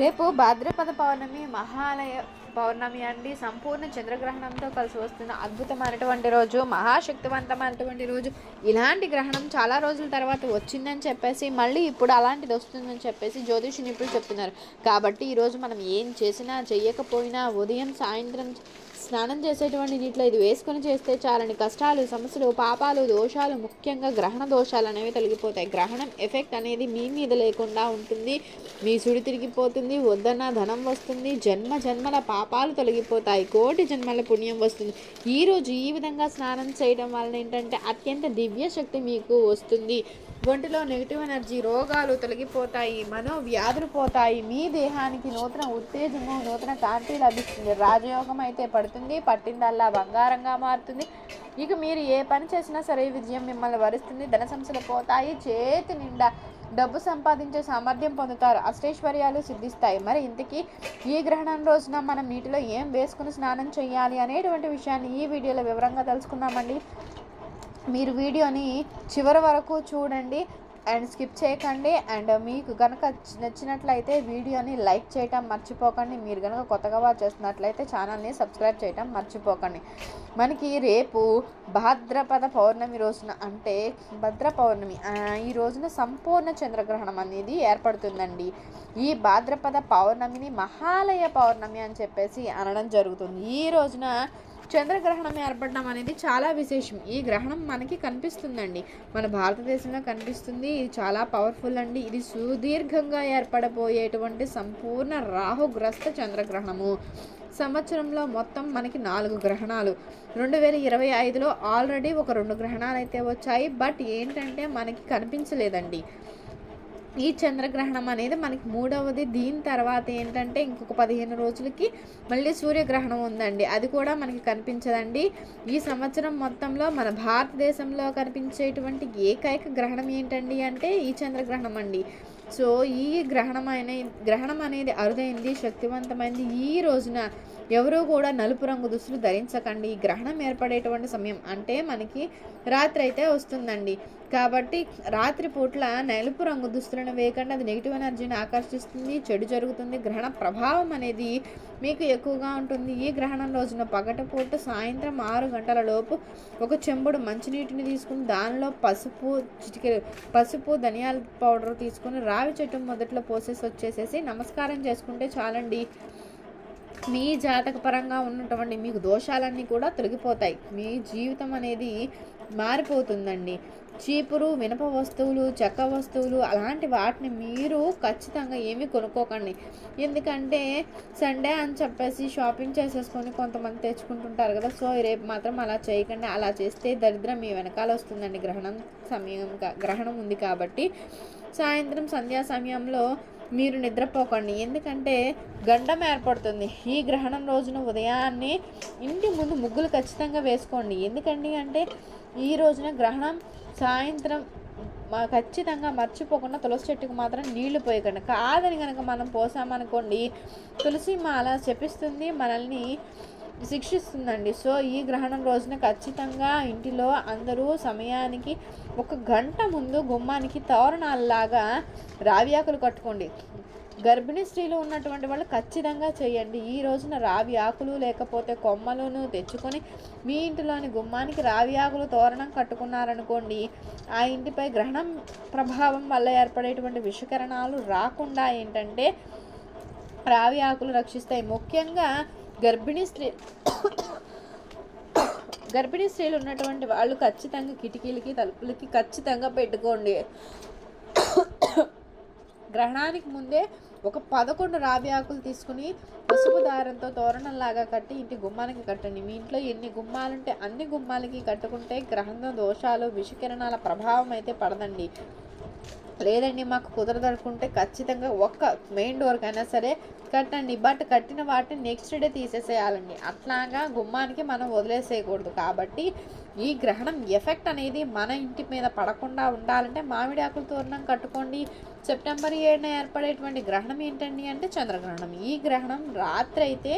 రేపు భాద్రపద పౌర్ణమి మహాలయ పౌర్ణమి అండి. సంపూర్ణ చంద్రగ్రహణంతో కలిసి వస్తున్న అద్భుతమైనటువంటి రోజు మహాశక్తివంతమైనటువంటి రోజు. ఇలాంటి గ్రహణం చాలా రోజుల తర్వాత వచ్చిందని చెప్పేసి మళ్ళీ ఇప్పుడు అలాంటిది వస్తుందని చెప్పేసి జ్యోతిష నిపుణులు చెప్తున్నారు. కాబట్టి ఈరోజు మనం ఏం చేసినా చేయకపోయినా ఉదయం సాయంత్రం స్నానం చేసేటువంటి నీటిలో ఇది వేసుకొని చేస్తే చాలని కష్టాలు సమస్యలు పాపాలు దోషాలు ముఖ్యంగా గ్రహణ దోషాలు అనేవి తొలగిపోతాయి. గ్రహణం ఎఫెక్ట్ అనేది మీ మీద లేకుండా ఉంటుంది. మీ సుడి తిరిగిపోతుంది వద్దన్న ధనం వస్తుంది జన్మ జన్మల పాపాలు తొలగిపోతాయి. కోటి జన్మల పుణ్యం వస్తుంది. ఈరోజు ఈ విధంగా స్నానం చేయడం వలన ఏంటంటే అత్యంత దివ్య శక్తి మీకు వస్తుంది. ఒంటిలో నెగిటివ్ ఎనర్జీ రోగాలు తొలగిపోతాయి మనోవ్యాధులు పోతాయి. మీ దేహానికి నూతన ఉత్తేజము నూతన కాంతి లభిస్తుంది. రాజయోగం అయితే పడుతుంది. పట్టిందల్లా బంగారంగా మారుతుంది. ఇక మీరు ఏ పని చేసినా సరే విజయం మిమ్మల్ని వరిస్తుంది. ధన సంస్థలు పోతాయి చేతి నిండా డబ్బు సంపాదించే సామర్థ్యం పొందుతారు. అష్టైశ్వర్యాలు సిద్ధిస్తాయి. మరి ఇంతకీ ఈ గ్రహణం రోజున మనం నీటిలో ఏం వేసుకుని స్నానం చేయాలి అనేటువంటి విషయాన్ని ఈ వీడియోలో వివరంగా తెలుసుకుందామండి. మీరు వీడియోని చివరి వరకు చూడండి. అండ్ స్కిప్ చేయకండి. అండ్ మీకు కనుక నచ్చినట్లయితే వీడియోని లైక్ చేయటం మర్చిపోకండి. మీరు కనుక కొత్తగా వాచ్ చేస్తున్నట్లయితే ఛానల్ని సబ్స్క్రైబ్ చేయటం మర్చిపోకండి. మనకి రేపు భాద్రపద పౌర్ణమి రోజున అంటే భద్ర పౌర్ణమి ఈ రోజున సంపూర్ణ చంద్రగ్రహణం అనేది ఏర్పడుతుందండి. ఈ భాద్రపద పౌర్ణమిని మహాలయ పౌర్ణమి అని చెప్పేసి అనడం జరుగుతుంది. ఈ రోజున చంద్రగ్రహణం ఏర్పడడం అనేది చాలా విశేషం. ఈ గ్రహణం మనకి కనిపిస్తుందండి. మన భారతదేశంలో కనిపిస్తుంది. ఇది చాలా పవర్ఫుల్ అండి. ఇది సుదీర్ఘంగా ఏర్పడబోయేటువంటి సంపూర్ణ రాహుగ్రస్త చంద్రగ్రహణము. సంవత్సరంలో మొత్తం మనకి నాలుగు గ్రహణాలు. రెండు వేల ఇరవై ఐదులో ఆల్రెడీ ఒక రెండు గ్రహణాలు అయితే వచ్చాయి. బట్ ఏంటంటే మనకి కనిపించలేదండి. ఈ చంద్రగ్రహణం అనేది మనకి మూడవది. దీని తర్వాత ఏంటంటే ఇంకొక పదిహేను రోజులకి మళ్ళీ సూర్యగ్రహణం ఉందండి. అది కూడా మనకి కనిపించదండి. ఈ సంవత్సరం మొత్తంలో మన భారతదేశంలో కనిపించేటువంటి ఏకైక గ్రహణం ఏంటండి అంటే ఈ చంద్రగ్రహణం అండి. సో ఈ గ్రహణం అనే గ్రహణం అనేది అరుదైంది శక్తివంతమైంది. ఈ రోజున ఎవరూ కూడా నలుపు రంగు దుస్తులు ధరించకండి. ఈ గ్రహణం ఏర్పడేటువంటి సమయం అంటే మనకి రాత్రి అయితే వస్తుందండి. కాబట్టి రాత్రి పూట్ల నలుపు రంగు దుస్తులను వేయకండి. అది నెగిటివ్ ఎనర్జీని ఆకర్షిస్తుంది చెడు జరుగుతుంది. గ్రహణ ప్రభావం అనేది మీకు ఎక్కువగా ఉంటుంది. ఈ గ్రహణం రోజున పగటపూట సాయంత్రం ఆరు గంటల లోపు ఒక చెంబుడు మంచినీటిని తీసుకుని దానిలో పసుపు చిటికె పసుపు ధనియాల పౌడర్ తీసుకుని రావి చెట్టు మొదట్లో పోసేసి వచ్చేసేసి నమస్కారం చేసుకుంటే చాలండి. మీ జాతక పరంగా ఉన్నటువంటి మీకు దోషాలన్నీ కూడా తొలగిపోతాయి. మీ జీవితం అనేది మారిపోతుందండి. చీపురు వినప వస్తువులు చెక్క వస్తువులు అలాంటి వాటిని మీరు ఖచ్చితంగా ఏమీ కొనుక్కోకండి. ఎందుకంటే సండే అని చెప్పేసి షాపింగ్ చేసేసుకొని కొంతమంది తెచ్చుకుంటుంటారు కదా. సో రేపు మాత్రం అలా చేయకండి. అలా చేస్తే దరిద్రం మీ వెనకాల వస్తుందండి. గ్రహణం సమయం గ్రహణం ఉంది కాబట్టి. సాయంత్రం సంధ్యా సమయంలో మీరు నిద్రపోకండి. ఎందుకంటే గండం ఏర్పడుతుంది. ఈ గ్రహణం రోజున ఉదయాన్నే ఇంటి ముందు ముగ్గులు ఖచ్చితంగా వేసుకోండి. ఎందుకండి అంటే ఈ రోజున గ్రహణం సాయంత్రం మా ఖచ్చితంగా మర్చిపోకుండా తులసి చెట్టుకు మాత్రం నీళ్ళు పోయకండి కాదని కనుక మనం పోసామనుకోండి తులసి మాల చెప్పిస్తుంది మనల్ని శిక్షిస్తుందండి. సో ఈ గ్రహణం రోజున ఖచ్చితంగా ఇంటిలో అందరూ సమయానికి ఒక గంట ముందు గుమ్మానికి తోరణాలలాగా రావి ఆకులు కట్టుకోండి. గర్భిణీ స్త్రీలు ఉన్నటువంటి వాళ్ళు ఖచ్చితంగా చేయండి. ఈ రోజున రావి ఆకులు లేకపోతే కొమ్మలను తెచ్చుకొని మీ ఇంటిలోని గుమ్మానికి రావి ఆకులు తోరణం కట్టుకున్నారనుకోండి ఆ ఇంటిపై గ్రహణం ప్రభావం వల్ల ఏర్పడేటువంటి విషకరణాలు రాకుండా ఏంటంటే రావి ఆకులు రక్షిస్తాయి. ముఖ్యంగా గర్భిణీ స్త్రీ గర్భిణీ స్త్రీలు ఉన్నటువంటి వాళ్ళు ఖచ్చితంగా కిటికీలకి తలుపులకి ఖచ్చితంగా పెట్టుకోండి. గ్రహణానికి ముందే ఒక పదకొండు రావి ఆకులు తీసుకుని పసుపు దారంతో తోరణంలాగా కట్టి ఇంటి గుమ్మానికి కట్టండి. మీ ఇంట్లో ఎన్ని గుమ్మాలుంటే అన్ని గుమ్మాలకి కట్టుకుంటే గ్రహణ దోషాలు విషకిరణాల ప్రభావం అయితే పడదండి. లేదండి మాకు కుదరదనుకుంటే ఖచ్చితంగా ఒక్క మెయిన్ డోర్కి అయినా సరే కట్టండి. బట్ కట్టిన వాటిని నెక్స్ట్ డే తీసేసేయాలండి. అట్లాగా గుమ్మానికి మనం వదిలేసేయకూడదు. కాబట్టి ఈ గ్రహణం ఎఫెక్ట్ అనేది మన ఇంటి మీద పడకుండా ఉండాలంటే మామిడి ఆకులు తోరణం కట్టుకోండి. సెప్టెంబర్ ఏడున ఏర్పడేటువంటి గ్రహణం ఏంటండి అంటే చంద్రగ్రహణం. ఈ గ్రహణం రాత్రి అయితే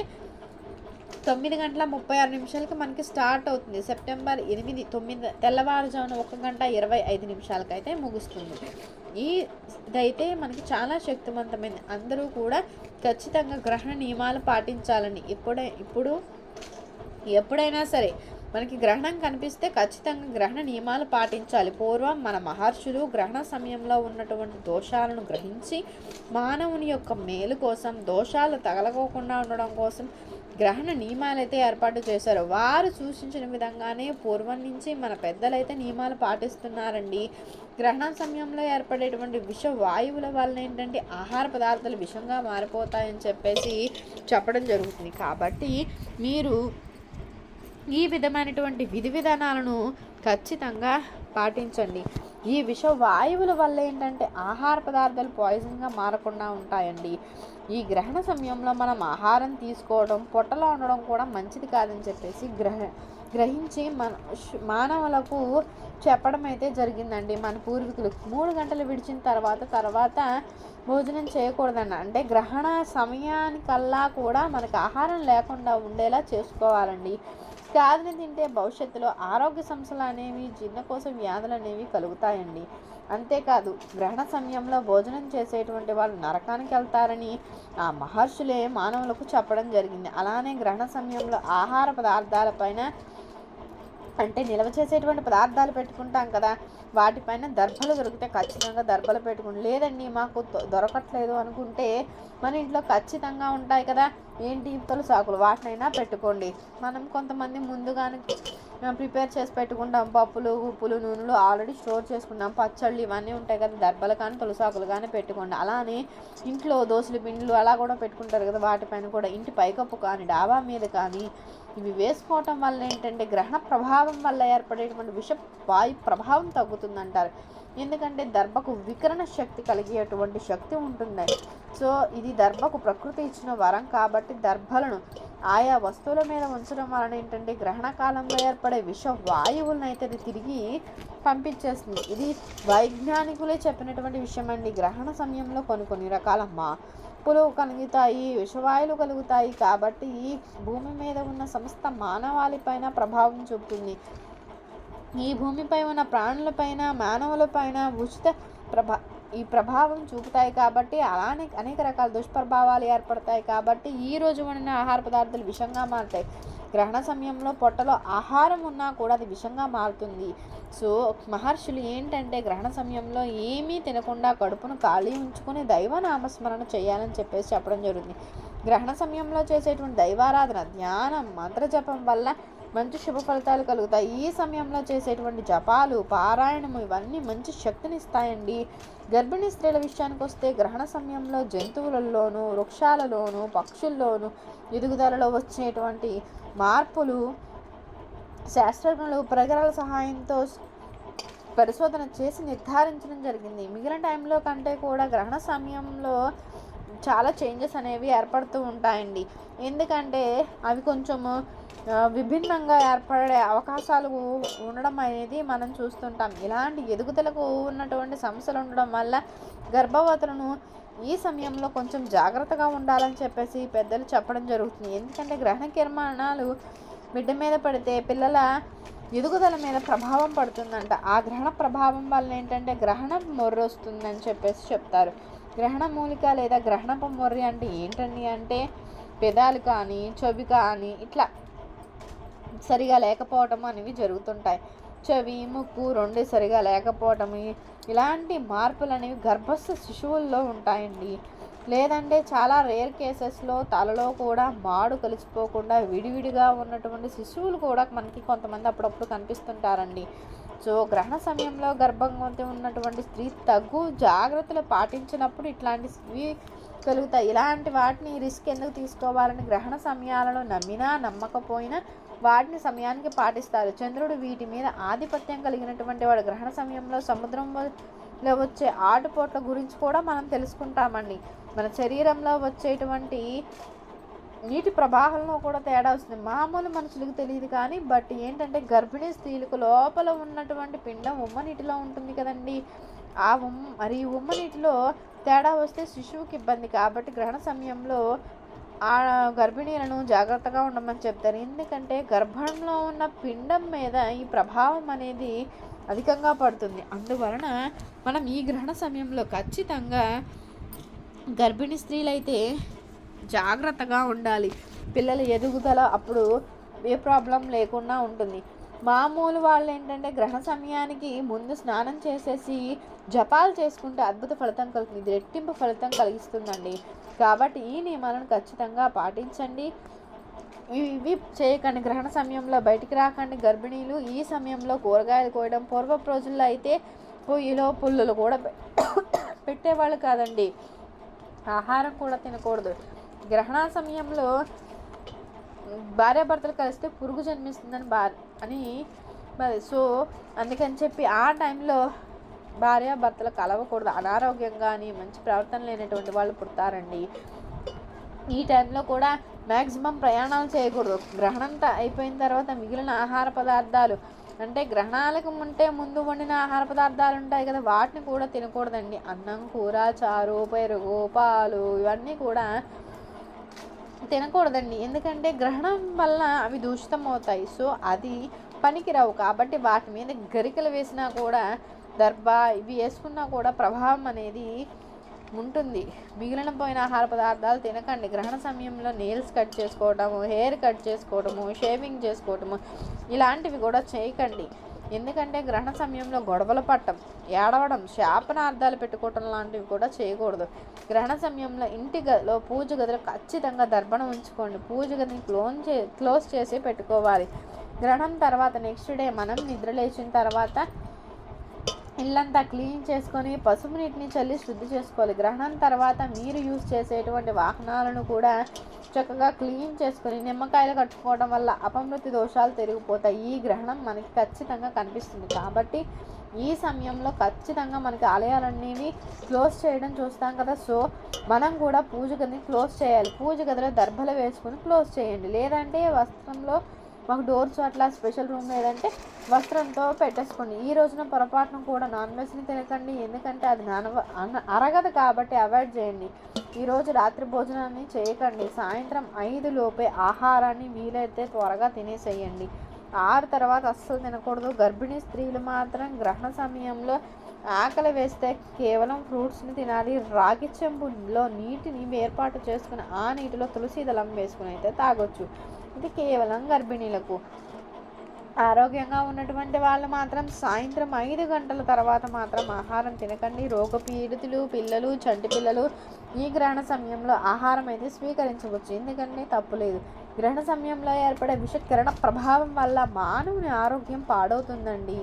తొమ్మిది గంటల ముప్పై ఆరు నిమిషాలకి మనకి స్టార్ట్ అవుతుంది. సెప్టెంబర్ ఎనిమిది తొమ్మిది తెల్లవారుజామున ఒక గంట ఇరవై ఐదు నిమిషాలకైతే ముగుస్తుంది. ఈ ఇదైతే మనకి చాలా శక్తివంతమైనది అందరూ కూడా ఖచ్చితంగా గ్రహణ నియమాలు పాటించాలని. ఇప్పుడే ఇప్పుడు ఎప్పుడైనా సరే మనకి గ్రహణం కనిపిస్తే ఖచ్చితంగా గ్రహణ నియమాలు పాటించాలి. పూర్వం మన మహర్షులు గ్రహణ సమయంలో ఉన్నటువంటి దోషాలను గ్రహించి మానవుని యొక్క మేలు కోసం దోషాలు తగలకోకుండా ఉండడం కోసం గ్రహణ నియమాలు అయితే ఏర్పాటు చేశారు వారు సూచించిన విధంగానే పూర్వం నుంచి మన పెద్దలైతే నియమాలు పాటిస్తున్నారండి. గ్రహణం సమయంలో ఏర్పడేటువంటి విష వాయువుల వల్ల ఏంటంటే ఆహార పదార్థాలు విషంగా మారిపోతాయని చెప్పేసి చెప్పడం జరుగుతుంది. కాబట్టి మీరు ఈ విధమైనటువంటి విధి విధానాలను ఖచ్చితంగా పాటించండి. ఈ విష వాయువుల వల్ల ఏంటంటే ఆహార పదార్థాలు పాయిజన్గా మారకుండా ఉంటాయండి. ఈ గ్రహణ సమయంలో మనం ఆహారం తీసుకోవడం పొట్టలో ఉండడం కూడా మంచిది కాదని చెప్పేసి గ్రహ గ్రహించి మన మానవులకు చెప్పడం అయితే జరిగిందండి. మన పూర్వీకులు మూడు గంటలు విడిచిన తర్వాత తర్వాత భోజనం చేయకూడదన్న అంటే గ్రహణ సమయానికల్లా కూడా మనకు ఆహారం లేకుండా ఉండేలా చేసుకోవాలండి. వ్యాధిని తింటే భవిష్యత్తులో ఆరోగ్య సమస్యలు అనేవి జీర్ణకోశ వ్యాధులు అనేవి కలుగుతాయండి. అంతేకాదు గ్రహణ సమయంలో భోజనం చేసేటువంటి వాళ్ళు నరకానికి వెళ్తారని ఆ మహర్షులే మానవులకు చెప్పడం జరిగింది. అలానే గ్రహణ సమయంలో ఆహార పదార్థాలపైన అంటే నిల్వ చేసేటువంటి పదార్థాలు పెట్టుకుంటాం కదా వాటిపైన దర్భలు దొరికితే ఖచ్చితంగా దర్భలు పెట్టుకోండి లేదండి మాకు దొరకట్లేదు అనుకుంటే మన ఇంట్లో ఖచ్చితంగా ఉంటాయి కదా ఏంటి? సాకులు వాటినైనా పెట్టుకోండి. మనం కొంతమంది ముందుగానే ప్రిపేర్ చేసి పెట్టుకుంటాం. పప్పులు ఉప్పులు నూనెలు ఆల్రెడీ స్టోర్ చేసుకున్నాం. పచ్చళ్ళు ఇవన్నీ ఉంటాయి కదా దర్భలు కానీ తులసాకులు కానీ పెట్టుకోండి. అలానే ఇంట్లో దోశలు పిండిలు అలా కూడా పెట్టుకుంటారు కదా వాటిపైన కూడా ఇంటి పైకప్పు కానీ డాబా మీద కానీ ఇవి వేసుకోవటం వల్ల ఏంటంటే గ్రహణ ప్రభావం వల్ల ఏర్పడేటువంటి విష వాయు ప్రభావం తగ్గుతుందంటారు. ఎందుకంటే దర్భకు వికరణ శక్తి కలిగేటువంటి శక్తి ఉంటుంది. సో ఇది దర్భకు ప్రకృతి ఇచ్చిన వరం కాబట్టి దర్భలను ఆయా వస్తువుల మీద ఉంచడం వలన ఏంటంటే గ్రహణ కాలంలో ఏర్పడే విష వాయువులను అయితే అది తిరిగి పంపించేస్తుంది. ఇది వైజ్ఞానికులే చెప్పినటువంటి విషయం అండి గ్రహణ సమయంలో కొన్ని కొన్ని రకాల మార్పులు కలుగుతాయి విషవాయువులు కలుగుతాయి కాబట్టి ఈ భూమి మీద ఉన్న సమస్త మానవాళిపైన ప్రభావం చూపుతుంది. ఈ భూమిపై ఉన్న ప్రాణులపైన మానవులపైన ఉచిత ప్రభా ఈ ప్రభావం చూపుతాయి కాబట్టి అలానే అనేక రకాల దుష్ప్రభావాలు ఏర్పడతాయి కాబట్టి ఈ రోజు వండిన ఆహార పదార్థాలు విషంగా మారుతాయి. గ్రహణ సమయంలో పొట్టలో ఆహారం ఉన్నా కూడా అది విషంగా మారుతుంది. సో మహర్షులు ఏంటంటే గ్రహణ సమయంలో ఏమీ తినకుండా కడుపును ఖాళీ ఉంచుకొని దైవ నామస్మరణ చేయాలని చెప్పేసి చెప్పడం జరుగుతుంది. గ్రహణ సమయంలో చేసేటువంటి దైవారాధన ధ్యానం మంత్రజపం వల్ల మంచి శుభ ఫలితాలు కలుగుతాయి. ఈ సమయంలో చేసేటువంటి జపాలు పారాయణము ఇవన్నీ మంచి శక్తిని ఇస్తాయండి. గర్భిణీ స్త్రీల విషయానికి వస్తే గ్రహణ సమయంలో జంతువులలోనూ వృక్షాలలోనూ పక్షుల్లోనూ ఎదుగుదలలో వచ్చేటువంటి మార్పులు శాస్త్రజ్ఞులు ప్రగరాల సహాయంతో పరిశోధన చేసి నిర్ధారించడం జరిగింది. మిగిలిన టైంలో కంటే కూడా గ్రహణ సమయంలో చాలా చేంజెస్ అనేవి ఏర్పడుతూ ఉంటాయండి. ఎందుకంటే అవి కొంచెము విభిన్నంగా ఏర్పడే అవకాశాలు ఉండడం అనేది మనం చూస్తుంటాం. ఇలాంటి ఎదుగుదలకు ఉన్నటువంటి సమస్యలు ఉండడం వల్ల గర్భవతులను ఈ సమయంలో కొంచెం జాగ్రత్తగా ఉండాలని చెప్పేసి పెద్దలు చెప్పడం జరుగుతుంది. ఎందుకంటే గ్రహణ కిరణాలు బిడ్డ మీద పడితే పిల్లల ఎదుగుదల మీద ప్రభావం పడుతుందంట. ఆ గ్రహణ ప్రభావం వల్ల ఏంటంటే గ్రహణం మొర్రొస్తుందని చెప్పేసి చెప్తారు. గ్రహణ మూలిక లేదా గ్రహణపు మొర్రి అంటే ఏంటండి అంటే పెదాలు కానీ చెవి కానీ ఇట్లా సరిగా లేకపోవటం అనేవి జరుగుతుంటాయి. చెవి ముక్కు రెండు సరిగా లేకపోవటం ఇలాంటి మార్పులు అనేవి గర్భస్థ శిశువుల్లో ఉంటాయండి. లేదంటే చాలా రేర్ కేసెస్లో తలలో కూడా మాడు కలిసిపోకుండా విడివిడిగా ఉన్నటువంటి శిశువులు కూడా మనకి కొంతమంది అప్పుడప్పుడు కనిపిస్తుంటారండి. సో గ్రహణ సమయంలో గర్భవతి ఉన్నటువంటి స్త్రీ తగ్గు జాగ్రత్తలు పాటించినప్పుడు ఇట్లాంటివి కలుగుతాయి. ఇలాంటి వాటిని రిస్క్ ఎందుకు తీసుకోవాలని గ్రహణ సమయాలలో నమ్మినా నమ్మకపోయినా వాటిని సమయానికి పాటిస్తారు. చంద్రుడు వీటి మీద ఆధిపత్యం కలిగినటువంటి వాడు. గ్రహణ సమయంలో సముద్రంలో వచ్చే ఆటుపోట్ల గురించి కూడా మనం తెలుసుకుంటామండి. మన శరీరంలో వచ్చేటువంటి నీటి ప్రవాహంలో కూడా తేడా వస్తుంది. మామూలు మనుషులకు తెలియదు కానీ బట్ ఏంటంటే గర్భిణీ స్త్రీలకు లోపల ఉన్నటువంటి పిండం ఉమ్మ నీటిలో ఉంటుంది కదండి. ఆ ఉమ్మ మరి ఉమ్మ నీటిలో తేడా వస్తే శిశువుకి ఇబ్బంది. కాబట్టి గ్రహణ సమయంలో ఆ గర్భిణీలను జాగ్రత్తగా ఉండమని చెప్తారు. ఎందుకంటే గర్భంలో ఉన్న పిండం మీద ఈ ప్రభావం అనేది అధికంగా పడుతుంది. అందువలన మనం ఈ గ్రహణ సమయంలో ఖచ్చితంగా గర్భిణీ స్త్రీలైతే జాగ్రత్తగా ఉండాలి. పిల్లల ఎదుగుదల అప్పుడు ఏ ప్రాబ్లం లేకుండా ఉంటుంది. మామూలు వాళ్ళు ఏంటంటే గ్రహణ సమయానికి ముందు స్నానం చేసేసి జపాలు చేసుకుంటే అద్భుత ఫలితం కలుగుతుంది. ఇది రెట్టింపు ఫలితం కలిగిస్తుందండి. కాబట్టి ఈ నియమాలను ఖచ్చితంగా పాటించండి. ఇవి చేయకండి. గ్రహణ సమయంలో బయటికి రాకండి. గర్భిణీలు ఈ సమయంలో కూరగాయలు కోయడం పూర్వపు రోజుల్లో అయితే పొయ్యిలో పుల్లలు కూడా పె- పెట్టేవాళ్ళు కాదండి. ఆహారం కూడా తినకూడదు. గ్రహణ సమయంలో భార్యాభర్తలు కలిస్తే పురుగు జన్మిస్తుందని బా అని మరి సో అందుకని చెప్పి ఆ టైంలో భార్యాభర్తలు కలవకూడదు. అనారోగ్యంగా అని మంచి ప్రవర్తన లేనటువంటి వాళ్ళు పుడతారండి. ఈ టైంలో కూడా మ్యాక్సిమం ప్రయాణాలు చేయకూడదు. గ్రహణం అయిపోయిన తర్వాత మిగిలిన ఆహార పదార్థాలు అంటే గ్రహణాలకు ఉంటే ముందు వండిన ఆహార పదార్థాలు ఉంటాయి కదా వాటిని కూడా తినకూడదండి. అన్నం కూర చారు పెరుగు పాలు ఇవన్నీ కూడా తినకూడదండి. ఎందుకంటే గ్రహణం వల్ల అవి దూషితం అవుతాయి. సో అది పనికిరావు. కాబట్టి వాటి మీద గరికలు వేసినా కూడా దర్భ ఇవి వేసుకున్నా కూడా ప్రభావం అనేది ఉంటుంది. మిగిలిన పోయిన ఆహార పదార్థాలు తినకండి. గ్రహణ సమయంలో నెయిల్స్ కట్ చేసుకోవడము హెయిర్ కట్ చేసుకోవడము షేవింగ్ చేసుకోవడము ఇలాంటివి కూడా చేయకండి. ఎందుకంటే గ్రహణ సమయంలో గొడవలు పట్టం ఏడవడం శాపనార్థాలు పెట్టుకోవటం లాంటివి కూడా చేయకూడదు. గ్రహణ సమయంలో ఇంటి గదిలో పూజ గదిలో ఖచ్చితంగా దర్పణం ఉంచుకోండి. పూజ గదిని క్లోన్ చే క్లోజ్ చేసి పెట్టుకోవాలి. గ్రహణం తర్వాత నెక్స్ట్ డే మనం నిద్ర లేచిన తర్వాత ఇల్లంతా క్లీన్ చేసుకొని పసుపు నీటిని చల్లి శుద్ధి చేసుకోవాలి. గ్రహణం తర్వాత మీరు యూజ్ చేసేటువంటి వాహనాలను కూడా చక్కగా క్లీన్ చేసుకొని నిమ్మకాయలు కట్టుకోవడం వల్ల అపమృతి దోషాలు తిరిగిపోతాయి. ఈ గ్రహణం మనకి ఖచ్చితంగా కనిపిస్తుంది. కాబట్టి ఈ సమయంలో ఖచ్చితంగా మనకి ఆలయాలన్నీ క్లోజ్ చేయడం చూస్తాం కదా. సో మనం కూడా పూజ గదిని క్లోజ్ చేయాలి. పూజ గదిలో దర్భలు వేసుకొని క్లోజ్ చేయండి. లేదంటే వస్త్రంలో మాకు డోర్స్ అట్లా స్పెషల్ రూమ్ లేదంటే వస్త్రంతో పెట్టేసుకోండి ఈ రోజున పొరపాటున కూడా నాన్ వెజ్ని తినకండి. ఎందుకంటే అది నానవ అరగదు కాబట్టి అవాయిడ్ చేయండి. ఈరోజు రాత్రి భోజనాన్ని చేయకండి. సాయంత్రం ఐదు లోపే ఆహారాన్ని వీలైతే త్వరగా తినేసేయండి. ఆరు తర్వాత అస్సలు తినకూడదు. గర్భిణీ స్త్రీలు మాత్రం గ్రహణ సమయంలో ఆకలి వేస్తే కేవలం ఫ్రూట్స్ని తినాలి. రాగి చెంబులో నీటిని ఏర్పాటు చేసుకుని ఆ నీటిలో తులసి దళం వేసుకుని అయితే తాగొచ్చు. ఇది కేవలం గర్భిణీలకు. ఆరోగ్యంగా ఉన్నటువంటి వాళ్ళు మాత్రం సాయంత్రం ఐదు గంటల తర్వాత మాత్రం ఆహారం తినకండి. రోగపీడితులు పిల్లలు చంటి పిల్లలు ఈ గ్రహణ సమయంలో ఆహారం అయితే స్వీకరించవచ్చు. ఎందుకంటే తప్పులేదు గ్రహణ సమయంలో ఏర్పడే విషకిరణ ప్రభావం వల్ల మానవుని ఆరోగ్యం పాడవుతుందండి.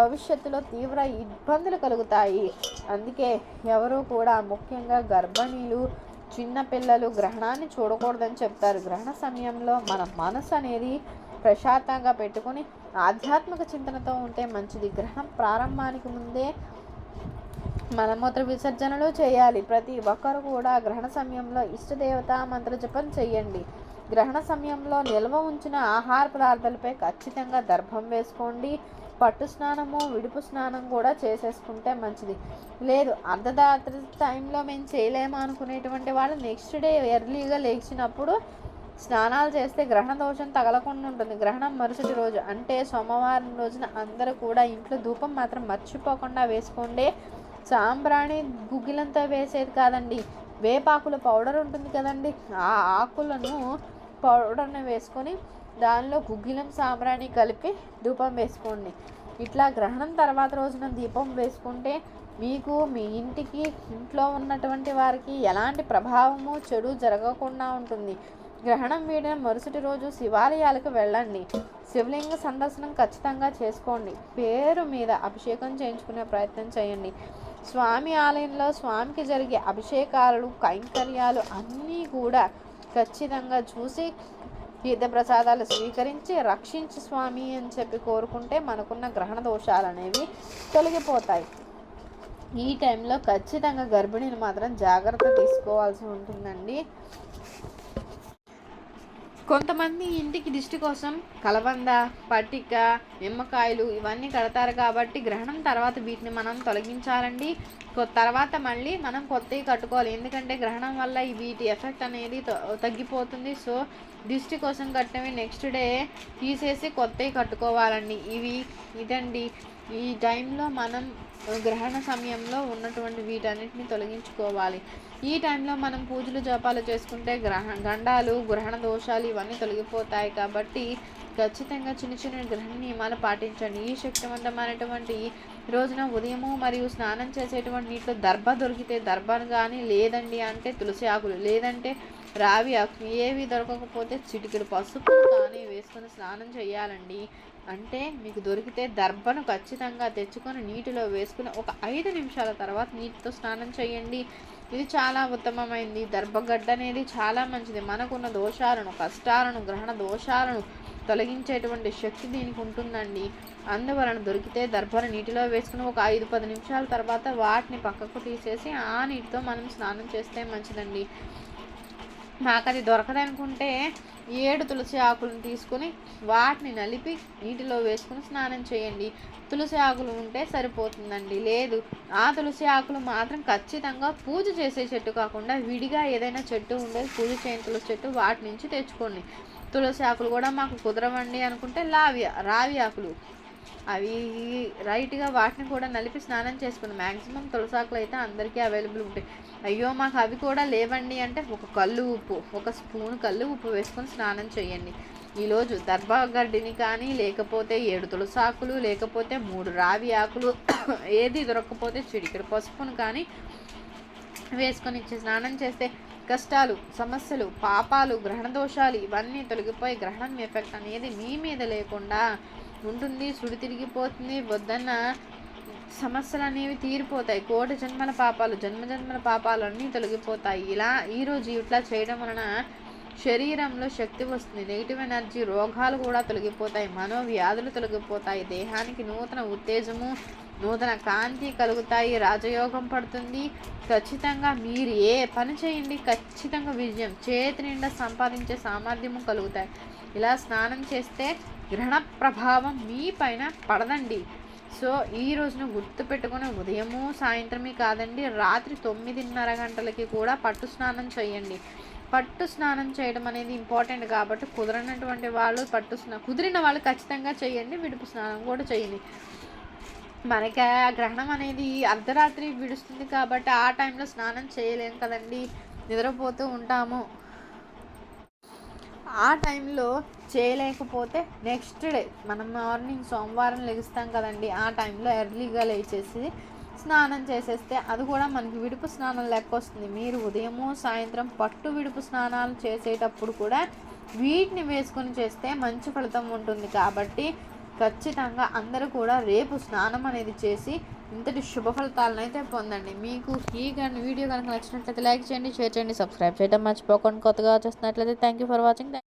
భవిష్యత్తులో తీవ్ర ఇబ్బందులు కలుగుతాయి. అందుకే ఎవరు కూడా ముఖ్యంగా గర్భిణీలు చిన్న పిల్లలు గ్రహణాన్ని చూడకూడదని చెప్తారు. గ్రహణ సమయంలో మన మనసు అనేది ప్రశాంతంగా పెట్టుకొని ఆధ్యాత్మిక చింతనతో ఉంటే మంచిది. గ్రహణం ప్రారంభానికి ముందే మలమూత్ర విసర్జనలు చేయాలి. ప్రతి ఒక్కరు కూడా గ్రహణ సమయంలో ఇష్టదేవత మంత్ర జపం చేయండి. గ్రహణ సమయంలో నిల్వ ఉంచిన ఆహార పదార్థాలపై ఖచ్చితంగా దర్భం వేసుకోండి. పట్టు స్నానము విడుపు స్నానం కూడా చేసేసుకుంటే మంచిది. లేదు అర్ధరాత్రి టైంలో మేము చేయలేము అనుకునేటువంటి వాళ్ళు నెక్స్ట్ డే ఎర్లీగా లేచినప్పుడు స్నానాలు చేస్తే గ్రహణ దోషం తగలకుండా ఉంటుంది. గ్రహణం మరుసటి రోజు. అంటే సోమవారం రోజున అందరూ కూడా ఇంట్లో ధూపం మాత్రం మర్చిపోకుండా వేసుకోండి. సాంబ్రాణి గుగ్గిలంతో వేసేది కాదండి. వేపాకుల పౌడర్ ఉంటుంది కదండి. ఆ ఆకులను పౌడర్ని వేసుకొని దానిలో గుగ్గిలం సాంబ్రాణి కలిపి ధూపం వేసుకోండి. ఇట్లా గ్రహణం తర్వాత రోజున దీపం వేసుకుంటే మీకు మీ ఇంటికి ఇంట్లో ఉన్నటువంటి వారికి ఎలాంటి ప్రభావము చెడు జరగకుండా ఉంటుంది. గ్రహణం వీడిన మరుసటి రోజు శివాలయాలకు వెళ్ళండి. శివలింగ సందర్శనం ఖచ్చితంగా చేసుకోండి. పేరు మీద అభిషేకం చేయించుకునే ప్రయత్నం చేయండి. స్వామి ఆలయంలో స్వామికి జరిగే అభిషేకాలు కైంకర్యాలు అన్నీ కూడా ఖచ్చితంగా చూసి తీర్థప్రసాదాలు స్వీకరించి రక్షించి స్వామి అని చెప్పి కోరుకుంటే మనకున్న గ్రహణ దోషాలు అనేవి తొలగిపోతాయి. ఈ టైంలో ఖచ్చితంగా గర్భిణీలు మాత్రం జాగ్రత్త తీసుకోవాల్సి ఉంటుందండి. కొంతమంది ఇంటికి దిష్టి కోసం కలబంద పట్టిక నిమ్మకాయలు ఇవన్నీ కడతారు కాబట్టి గ్రహణం తర్వాత వీటిని మనం తొలగించాలండి. కొ- తర్వాత మళ్ళీ మనం కొత్తవి కట్టుకోవాలి. ఎందుకంటే గ్రహణం వల్ల వీటి ఎఫెక్ట్ అనేది త- తగ్గిపోతుంది. సో దిష్టి కోసం కట్టినవి నెక్స్ట్ డే తీసేసి కొత్తవి కట్టుకోవాలండి. ఇవి ఇదండి. ఈ టైంలో మనం గ్రహణ సమయంలో ఉన్నటువంటి వీటన్నిటిని తొలగించుకోవాలి. ఈ టైంలో మనం పూజలు జపాలు చేసుకుంటే గ్రహ గండాలు గ్రహణ దోషాలు ఇవన్నీ తొలగిపోతాయి కాబట్టి ఖచ్చితంగా చిన్న చిన్న గ్రహణ నియమాలు పాటించండి. ఈ శక్తివంతమైనటువంటి రోజున ఉదయము మరియు స్నానం చేసేటువంటి నీటిలో దర్భ దొరికితే దర్భను కానీ లేదండి అంటే తులసి ఆకులు లేదంటే రావి ఆకులు ఏవి దొరకకపోతే చిటికెడు పసుపు కానీ వేసుకొని స్నానం చేయాలండి. అంటే మీకు దొరికితే దర్భను ఖచ్చితంగా తెచ్చుకొని నీటిలో వేసుకుని ఒక ఐదు నిమిషాల తర్వాత నీటితో స్నానం చేయండి. ఇది చాలా ఉత్తమమైంది. దర్భగడ్డ అనేది చాలా మంచిది. మనకున్న దోషాలను కష్టాలను గ్రహణ దోషాలను తొలగించేటువంటి శక్తి దీనికి ఉంటుందండి. అందువలన దొరికితే దర్భను నీటిలో వేసుకుని ఒక ఐదు పది నిమిషాల తర్వాత వాటిని పక్కకు తీసేసి ఆ నీటితో మనం స్నానం చేస్తే మంచిదండి. మాకు అది దొరకదనుకుంటే ఏడు తులసి ఆకులను తీసుకొని వాటిని నలిపి నీటిలో వేసుకుని స్నానం చేయండి. తులసి ఆకులు ఉంటే సరిపోతుందండి. లేదు ఆ తులసి ఆకులు మాత్రం ఖచ్చితంగా పూజ చేసే చెట్టు కాకుండా విడిగా ఏదైనా చెట్టు ఉండేది పూజ చేయని తులసి చెట్టు వాటి నుంచి తెచ్చుకోండి. తులసి ఆకులు కూడా మాకు కుదరవండి అనుకుంటే లావి రావి ఆకులు. అవి రైట్గా వాటిని కూడా నలిపి స్నానం చేసుకుని మ్యాక్సిమం తులసాకులు అయితే అందరికీ అవైలబుల్ ఉంటాయి. అయ్యో మాకు అవి కూడా లేవండి అంటే ఒక కళ్ళు ఉప్పు ఒక స్పూన్ కళ్ళు ఉప్పు వేసుకొని స్నానం చేయండి. ఈరోజు దర్భగడ్డిని కానీ లేకపోతే ఏడు తులసాకులు లేకపోతే మూడు రావి ఆకులు ఏది దొరకకపోతే చిటికెడు పసుపును కానీ వేసుకొని ఇచ్చి స్నానం చేస్తే కష్టాలు సమస్యలు పాపాలు గ్రహణ దోషాలు ఇవన్నీ తొలగిపోయి గ్రహణం ఎఫెక్ట్ అనేది మీ మీద లేకుండా ఉంటుంది సుడి తిరిగిపోతుంది వద్దన్న సమస్యలు అనేవి తీరిపోతాయి. కోటి జన్మల పాపాలు జన్మ జన్మల పాపాలు అన్నీ తొలగిపోతాయి. ఇలా ఈరోజు ఇట్లా చేయడం వలన శరీరంలో శక్తి వస్తుంది. నెగిటివ్ ఎనర్జీ రోగాలు కూడా తొలగిపోతాయి. మనోవ్యాధులు తొలగిపోతాయి. దేహానికి నూతన ఉత్తేజము నూతన కాంతి కలుగుతాయి. రాజయోగం పడుతుంది. ఖచ్చితంగా మీరు ఏ పని చేయండి ఖచ్చితంగా విజయం. చేతి నిండా సంపాదించే సామర్థ్యము కలుగుతాయి. ఇలా స్నానం చేస్తే గ్రహణ ప్రభావం మీ పైన పడదండి. సో ఈ రోజున గుర్తు పెట్టుకుని ఉదయము సాయంత్రమే కాదండి రాత్రి తొమ్మిదిన్నర గంటలకి కూడా పట్టు స్నానం చేయండి. పట్టు స్నానం చేయడం అనేది ఇంపార్టెంట్ కాబట్టి కుదరనటువంటి వాళ్ళు పట్టు స్నా కుదిరిన వాళ్ళు ఖచ్చితంగా చేయండి విడుపు స్నానం కూడా చేయండి. మనకి ఆ గ్రహణం అనేది అర్ధరాత్రి విడుస్తుంది కాబట్టి ఆ టైంలో స్నానం చేయలేం కదండి. నిద్రపోతూ ఉంటాము. ఆ టైంలో చేయలేకపోతే నెక్స్ట్ డే మనం మార్నింగ్ సోమవారం లెగుస్తాం కదండి ఆ టైంలో ఎర్లీగా లేచేసి స్నానం చేసేస్తే అది కూడా మనకి విడుపు స్నానం లెక్క వస్తుంది. మీరు ఉదయము సాయంత్రం పట్టు విడుపు స్నానాలు చేసేటప్పుడు కూడా వీటిని వేసుకొని చేస్తే మంచి ఫలితం ఉంటుంది. కాబట్టి ఖచ్చితంగా అందరూ కూడా రేపు స్నానం అనేది చేసి ఇంతటి శుభ ఫలితాలను అయితే పొందండి. మీకు ఈ కానీ వీడియో కనుక నచ్చినట్లయితే లైక్ చేయండి షేర్ చేయండి సబ్స్క్రైబ్ చేయడం మర్చిపోకుండా కొత్తగా చూస్తున్నట్లయితే థ్యాంక్ యూ ఫర్ వాచింగ్.